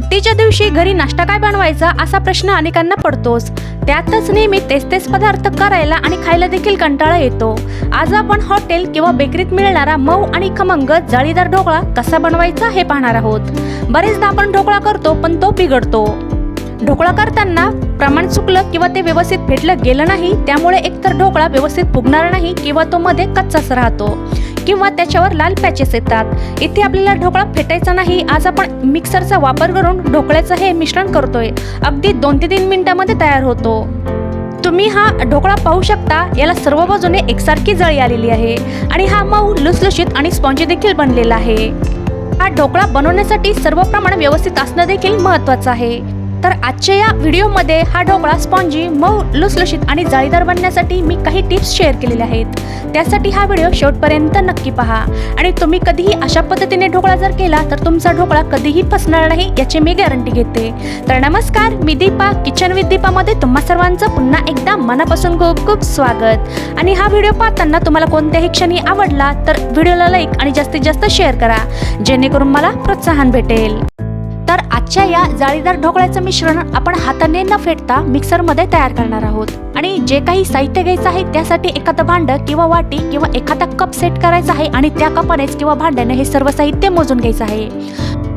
सुट्टीच्या दिवशी घरी नाश्ता काय बनवायचा असा प्रश्न अनेकांना पडतोच. त्यातच नेहमी तेच तेच पदार्थ करायला आणि खायला देखील कंटाळा येतो. आज आपण हॉटेल किंवा बेकरीत मिळणारा मऊ आणि खमंग जाळीदार ढोकळा कसा बनवायचा हे पाहणार आहोत. बरेचदा आपण ढोकळा करतो पण तो बिघडतो. ढोकळा करताना प्रमाण चुकलं किंवा ते व्यवस्थित फेटलं गेलं नाही त्यामुळे एकतर ढोकळा व्यवस्थित फुगणार नाही किंवा तो मध्ये कच्चाच राहतो. किंवा त्याच्यावर लाल पॅचेस येतात. इथे आपल्याला ढोकळा फेटायचा नाही. आज आपण मिक्सरचा वापर करून ढोकळ्याचं हे मिश्रण करतोय. अगदी दोन ते तीन मिनिटामध्ये तयार होतो. तुम्ही हा ढोकळा पाहू शकता. याला सर्व बाजूने एकसारखी जळी आलेली आहे. आणि हा मऊ लुसलुशीत आणि स्पॉन्जी देखील बनलेला आहे. हा ढोकळा बनवण्यासाठी सर्व प्रमाण व्यवस्थित असणं देखील महत्त्वाचं आहे. तर आजच्या या व्हिडिओमध्ये हा ढोकळा स्पॉन्जी मऊ लुसलुशीत आणि जाळीदार बनण्यासाठी मी काही टिप्स शेअर केलेल्या आहेत. त्यासाठी हा व्हिडिओ शेवटपर्यंत नक्की पहा. आणि तुम्ही कधीही अशा पद्धतीने ढोकळा जर केला तर तुमचा ढोकळा कधीही फसणार नाही याची मी गॅरंटी घेते. तर नमस्कार मी दीपा किचन विथ दीपामध्ये तुम्हा सर्वांचं पुन्हा एकदा मनापासून खूप खूप स्वागत. आणि हा व्हिडिओ पाहताना तुम्हाला कोणत्याही क्षणी आवडला तर व्हिडिओला लाईक आणि जास्तीत जास्त शेअर करा जेणेकरून मला प्रोत्साहन भेटेल. आजच्या या जाळीदार ढोकळ्याचं मिश्रण आपण हाताने न फेटता मिक्सरमध्ये तयार करणार आहोत. आणि जे काही साहित्य घ्यायचं आहे त्यासाठी एखादं भांड किंवा वाटी किंवा एखादा कप सेट करायचा आहे आणि त्या कपानेच किंवा भांड्याने हे सर्व साहित्य मोजून घ्यायचं आहे.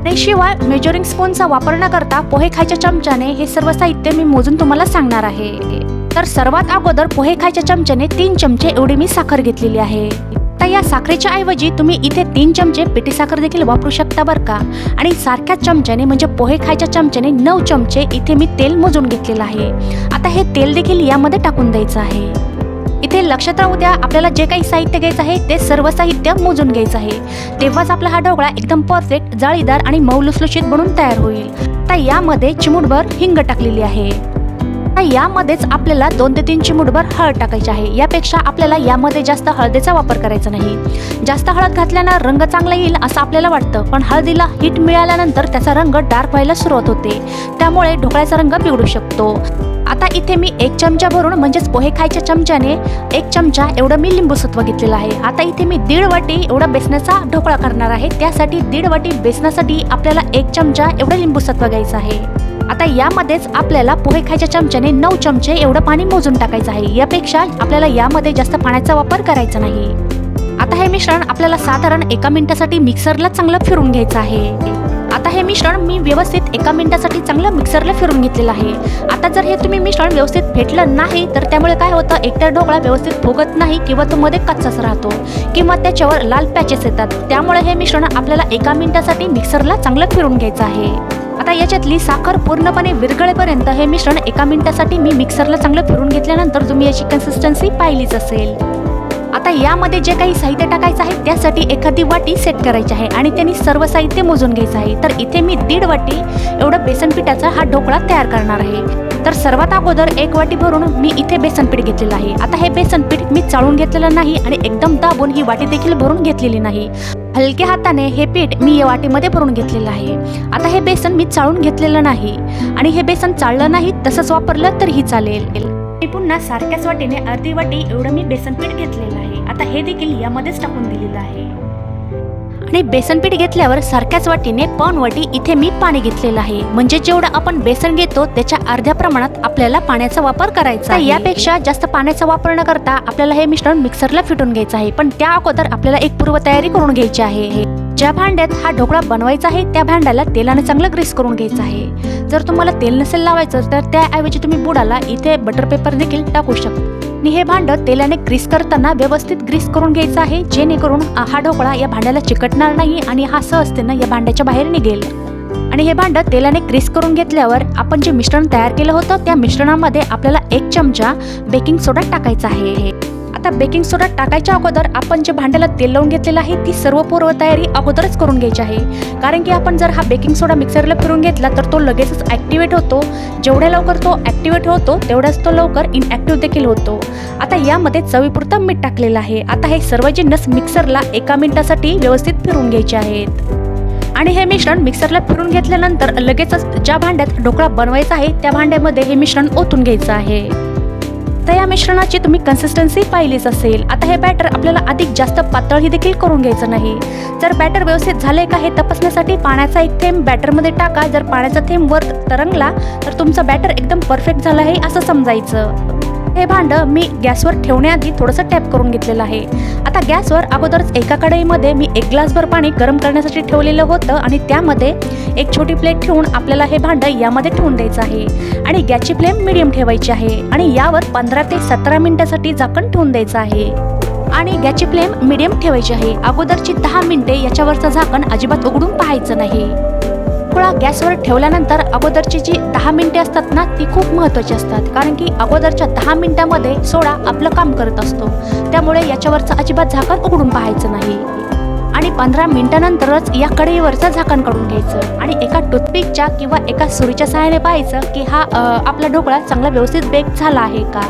आणि शिवाय मेजरिंग स्पूनचा वापर न करता पोहे खायच्या चमच्याने हे सर्व साहित्य मी मोजून तुम्हाला सांगणार आहे. तर सर्वात अगोदर पोहे खायच्या चमच्याने तीन चमचे एवढी मी साखर घेतलेली आहे. आता या साखरेच्या ऐवजी तुम्ही इथे तीन चमचे पिठी साखर देखील वापरू शकता बरं का? आणि सारख्याच चमच्याने म्हणजे पोहे खायच्या चमच्याने नऊ चमचे इथे मी तेल मोजून घेतलेलं आहे. आता हे तेल देखील यामध्ये टाकून द्यायचं आहे. इथे लक्षात राहू द्या आपल्याला जे काही साहित्य घ्यायचं आहे ते सर्व साहित्य मोजून घ्यायचं आहे. तेव्हाच आपला हा ढोकळा एकदम परफेक्ट जाळीदार आणि मऊ लुसलुशीत बनून तयार होईल. आता यामध्ये चिमूटभर हिंग टाकलेली आहे. आता यामध्येच आपल्याला दोन ते तीन चिमुटभर हळद टाकायची आहे. यापेक्षा आपल्याला यामध्ये जास्त हळदीचा वापर करायचा नाही. जास्त हळद घातल्यानं रंग चांगला येईल असं आपल्याला वाटतं. पण हळदीला हिट मिळाल्यानंतर त्याचा रंग डार्क व्हायला सुरुवात होते. त्यामुळे ढोकळ्याचा रंग बिघडू शकतो. आता इथे मी एक चमचा भरून म्हणजेच पोहे खायच्या चमच्याने एक चमचा एवढं मी लिंबूसत्व घेतलेलं आहे. आता इथे मी दीड वाटी एवढा बेसनाचा ढोकळा करणार आहे. त्यासाठी दीड वाटी बेसनासाठी आपल्याला एक चमचा एवढं लिंबूसत्व घ्यायचं आहे. आता यामध्येच आपल्याला पोहे खायच्या चमच्याने नऊ चमचे एवढं पाणी मोजून टाकायचं आहे. यापेक्षा आपल्याला यामध्ये जास्त पाण्याचा वापर करायचा नाही. आता हे मिश्रण आपल्याला साधारण एका मिनिटासाठी मिक्सरला चांगलं फिरून घ्यायचं आहे. आता हे मिश्रण मी व्यवस्थित एका मिनिटासाठी चांगलं मिक्सरला फिरून घेतलेलं आहे. आता जर हे तुम्ही मिश्रण व्यवस्थित फेटलं नाही तर त्यामुळे काय होतं? एकतर ढोकळा व्यवस्थित फुगत नाही किंवा तो मध्ये कच्चाच राहतो किंवा त्याच्यावर लाल पॅचेस येतात. त्यामुळे हे मिश्रण आपल्याला एका मिनिटासाठी मिक्सरला चांगलं फिरून घ्यायचं आहे. आता याच्यातली साखर पूर्णपणे विरघळेपर्यंत हे मिश्रण एका मिनिटासाठी मी मिक्सरला चांगलं फिरून घेतल्यानंतर तुम्ही याची कन्सिस्टन्सी पाहिलीच असेल. आता यामध्ये जे काही साहित्य टाकायचं आहे त्यासाठी एखादी वाटी सेट करायची आहे आणि त्यांनी सर्व साहित्य मोजून घ्यायचं आहे. तर इथे मी दीड वाटी एवढं बेसन पिठाचा हा ढोकळा तयार करणार आहे. तर सर्वात अगोदर एक वाटी भरून मी इथे बेसन पीठ घेतलेलं आहे. आता हे बेसन पीठ मी चाळून घेतलेलं नाही आणि एकदम दाबून ही वाटी देखील भरून घेतलेली नाही. हलक्या हाताने हे पीठ मी या वाटीमध्ये भरून घेतलेलं आहे. आता हे बेसन मी चाळून घेतलेलं नाही. आणि हे बेसन चाळलं नाही तसंच वापरलं तरीही चालेल. मी पुन्हा सारख्याच वाटीने अर्धी वाटी एवढं मी बेसन पीठ घेतलेलं आहे. आता हे देखील यामध्येच टाकून दिलेलं आहे. आणि बेसन पीठ घेतल्यावर सारख्याच वाटीने पाऊन वाटी इथे मी पाणी घेतलेलं आहे. म्हणजे जेवढं आपण बेसन घेतो त्याच्या अर्ध्या प्रमाणात आपल्याला पाण्याचा वापर करायचा यापेक्षा जास्त पाण्याचा वापर न करता आपल्याला हे मिश्रण मिक्सरला फिटून घ्यायचं आहे. पण त्या अगोदर आपल्याला एक पूर्वतयारी करून घ्यायची आहे. ज्या भांड्यात हा ढोकळा बनवायचा आहे त्या भांड्याला तेलाने चांगलं ग्रीस करून घ्यायचं आहे. जर तुम्हाला तेल नसेल लावायचं तर त्याऐवजी तुम्ही बुडाला इथे बटर पेपर देखील टाकू शकता. आणि हे भांड तेलाने ग्रीस करताना व्यवस्थित ग्रीस करून घ्यायचं आहे जेणेकरून हा ढोकळा या भांड्याला चिकटणार नाही आणि हा सहजतेनं या भांड्याच्या बाहेर निघेल. आणि हे भांड तेलाने ग्रीस करून घेतल्यावर आपण जे मिश्रण तयार केलं होतं त्या मिश्रणामध्ये आपल्याला एक चमचा बेकिंग सोडा टाकायचा आहे. आता बेकिंग सोडा टाकायच्या अगोदर आपण जे भांड्याला तेल लावून घेतलेलं आहे ती सर्व पूर्व तयारी अगोदरच करून घ्यायची आहे. कारण की आपण जर हा बेकिंग सोडा मिक्सरला फिरून घेतला तर तो लगेचच ॲक्टिवेट होतो. जेवढ्या लवकर तो ॲक्टिवेट होतो तेवढाच तो लवकर इनॲक्टिव्ह देखील होतो. आता यामध्ये चवीपुरतं मीठ टाकलेलं आहे. आता हे सर्व जिन्नस मिक्सरला एका मिनिटासाठी व्यवस्थित फिरून घ्यायचे आहेत. आणि हे मिश्रण मिक्सरला फिरून घेतल्यानंतर लगेचच ज्या भांड्यात ढोकळा बनवायचा आहे त्या भांड्यामध्ये हे मिश्रण ओतून घ्यायचं आहे. तर या मिश्रणाची तुम्ही कन्सिस्टन्सी पाहिलीच असेल. आता हे बॅटर आपल्याला अधिक जास्त पातळही देखील करून घ्यायचं नाही. जर बॅटर व्यवस्थित झाले का हे तपासण्यासाठी पाण्याचा एक थेंब बॅटरमध्ये टाका. जर पाण्याचा थेंब वर तरंगला तर तुमचं बॅटर एकदम परफेक्ट झालं आहे असं समजायचं. हे भांडं मी गॅसवर ठेवण्याआधी थोडंसं टॅप करून घेतलेलं आहे. आता गॅसवर अगोदरच एका कढईमध्ये मी एक ग्लासभर पाणी गरम करण्यासाठी ठेवलेलं होतं आणि त्यामध्ये एक छोटी प्लेट ठेवून आपल्याला हे भांडं यामध्ये ठेवून द्यायचं आहे. आणि गॅसची फ्लेम मिडियम ठेवायची आहे आणि यावर पंधरा ते सतरा मिनिटासाठी झाकण ठेवून द्यायचं आहे. आणि गॅसची फ्लेम मिडियम ठेवायची आहे. अगोदरची दहा मिनिटे याच्यावरचं झाकण अजिबात उघडून पाहायचं नाही. ढोकळा गॅसवर ठेवल्यानंतर अगोदरची जी दहा मिनिटे असतात ना ती खूप महत्त्वाची असतात. कारण की अगोदरच्या दहा मिनिटामध्ये सोडा आपलं काम करत असतो. त्यामुळे याच्यावरचं अजिबात झाकण उघडून पाहायचं नाही. आणि पंधरा मिनिटानंतरच या कढईवरचं झाकण काढून घ्यायचं. आणि एका टूथपिकच्या किंवा एका सुरीच्या सहाय्याने पाहायचं की हा आपला ढोकळा चांगला व्यवस्थित बेक झाला आहे का?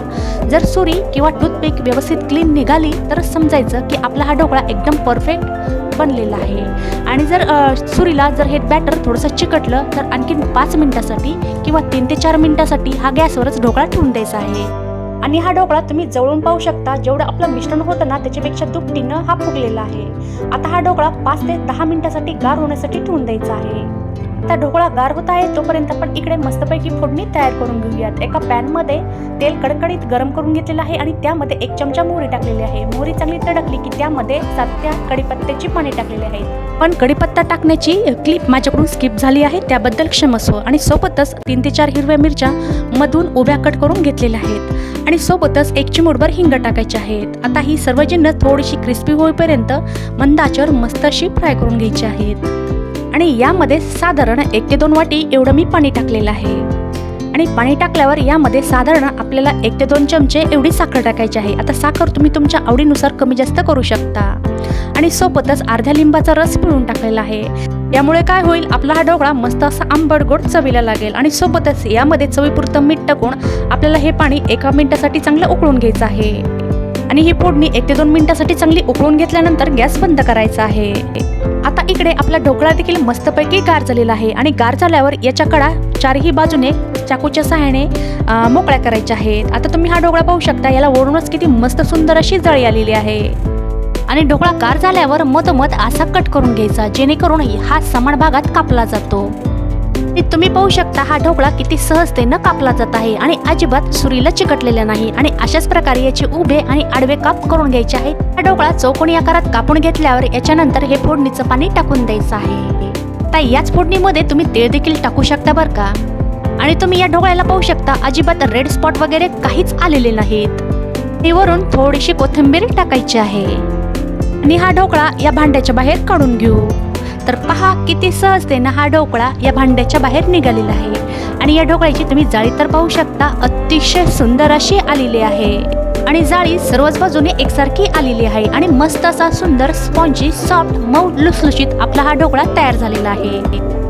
जर सुरी किंवा टूथपिक व्यवस्थित क्लीन निघाली तर समजायचं की आपला हा ढोकळा एकदम परफेक्ट बनलेला आहे. आणि जर सुरीला जर हे बॅटर थोडंसं चिकटलं तर आणखीन पाच मिनिटासाठी किंवा तीन ते चार मिनिटासाठी हा गॅसवरच ढोकळा ठेवून द्यायचा आहे. आणि हा ढोकळा तुम्ही जवळून पाहू शकता जेवढं आपलं मिश्रण होतं ना त्याच्यापेक्षा दुपटीनं हा फुगलेला आहे. आता हा ढोकळा पाच ते दहा मिनिटासाठी गार होण्यासाठी ठेवून द्यायचा आहे. आता ढोकळा गार होत आहे तोपर्यंत आपण इकडे मस्तपैकी फोडणी तयार करून घेऊयात. एका पॅनमध्ये तेल कडकडीत गरम करून घेतलेलं आहे आणि त्यामध्ये एक चमचा मोहरी टाकलेली आहे. मोहरी चांगली तडकली की त्यामध्ये सात त्या कडीपत्त्याची पाने टाकलेली आहेत. पण कडीपत्ता टाकण्याची क्लिप माझ्याकडून स्किप झाली आहे. त्याबद्दल क्षमस्व आणि सोबतच तीन ते चार हिरव्या मिरच्या मधून उभ्या कट करून घेतलेल्या आहेत. आणि सोबतच एक चिमूटभर हिंग टाकायचे आहेत. आता ही सर्व जिन्नस थोडीशी क्रिस्पी होईपर्यंत मंदाच्यावर मस्त अशी फ्राय करून घ्यायची आहेत. आणि यामध्ये साधारण एक ते दोन वाटी एवढं मी पाणी टाकलेलं आहे. आणि पाणी टाकल्यावर यामध्ये साधारण आपल्याला एक ते दोन चमचे एवढी साखर टाकायची आहे. आता साखर तुम्ही तुमच्या आवडीनुसार कमी जास्त करू शकता. आणि सोबतच अर्ध्या लिंबाचा रस पिळून टाकलेला आहे. यामुळे काय होईल आपला हा ढोकळा मस्त असा आंबट गोड चवीला लागेल. आणि सोबतच यामध्ये चवीपुरतं मीठ टाकून आपल्याला हे पाणी एका मिनिटासाठी चांगलं उकळून घ्यायचं आहे. आणि ही फोडणी एक ते दोन मिनिटासाठी चांगली उकळून घेतल्यानंतर गॅस बंद करायचा आहे. इकडे आपला ढोकळा देखील मस्तपैकी गार झालेला आहे. आणि गार झाल्यावर याच्या कडा चारही बाजूने चाकूच्या सहाय्याने मोकळ्या करायच्या आहेत. आता तुम्ही हा ढोकळा पाहू शकता याला वरूनच किती मस्त सुंदर अशी जळी आलेली आहे. आणि ढोकळा गार झाल्यावर मधोमध असा कट करून घ्यायचा जेणेकरून हा समान भागात कापला जातो. तुम्ही पाहू शकता हा ढोकळा किती सहजतेनं कापला जात आहे आणि अजिबात सुरीला चिकटलेला नाही. आणि अशाच प्रकारे याचे उभे आणि आडवे काप करून घ्यायचे आहेत. हा ढोकळा चौकोनी आकारात कापून घेतल्यावर याच्यानंतर हे फोडणीचं पाणी टाकून द्यायचं आहे. आता याच फोडणीमध्ये तुम्ही तेल देखील टाकू शकता बरं का? आणि तुम्ही या ढोकळ्याला पाहू शकता अजिबात रेड स्पॉट वगैरे काहीच आलेले नाहीत. आणि वरून थोडीशी कोथिंबीर टाकायची आहे. आणि हा ढोकळा या भांड्याच्या बाहेर काढून घेऊ. तर पहा किती सहजतेनं हा ढोकळा या भांड्याच्या बाहेर निघालेला आहे. आणि या ढोकळ्याची तुम्ही जाळी तर पाहू शकता अतिशय सुंदर अशी आलेली आहे. आणि जाळी सर्वच बाजूने एकसारखी आलेली आहे आणि मस्त असा सुंदर स्पॉन्जी सॉफ्ट मऊ लुसलुशीत आपला हा ढोकळा तयार झालेला आहे.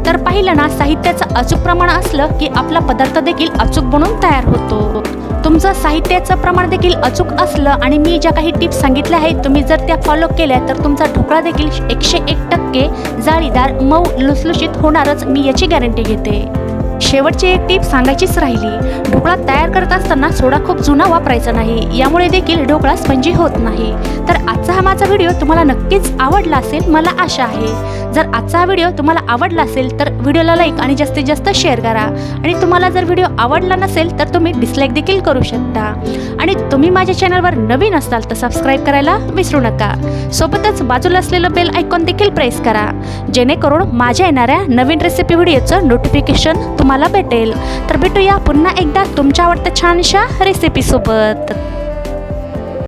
तर पाहिलं ना साहित्याचं अचूक प्रमाण असलं की आपला पदार्थ देखील अचूक बनून तयार होतो. तुमचं साहित्याचं प्रमाण देखील अचूक असलं आणि मी ज्या काही टिप्स सांगितल्या आहेत तुम्ही जर त्या फॉलो केल्या तर तुमचा ढोकळा देखील एकशे एक टक्के जाळीदार मऊ लुसलुशीत होणारच मी याची गॅरंटी घेते. शेवटची एक टीप सांगायचीच राहिली. ढोकळा तयार करत असताना सोडा खूप जुना वापरायचा नाही. यामुळे देखील ढोकळा स्पंजी होत नाही. तर आजचा हा माझा व्हिडिओ तुम्हाला नक्कीच आवडला असेल मला आशा आहे. जर आजचा हा व्हिडिओ तुम्हाला आवडला असेल तर व्हिडिओला लाईक आणि जास्तीत जास्त शेअर करा. आणि तुम्हाला जर व्हिडिओ आवडला नसेल तर तुम्ही डिसलाईक देखील करू शकता. आणि तुम्ही माझ्या चॅनलवर नवीन असाल तर सबस्क्राईब करायला विसरू नका. सोबतच बाजूला असलेलं बेल आयकॉन देखील प्रेस करा. जेणेकरून माझ्या येणाऱ्या नवीन रेसिपी व्हिडिओचं नोटिफिकेशन तुम्हाला तुम्हाला भेटेल. तर भेटूया पुन्हा एकदा तुमच्या आवडत्या छानशा रेसिपीसोबत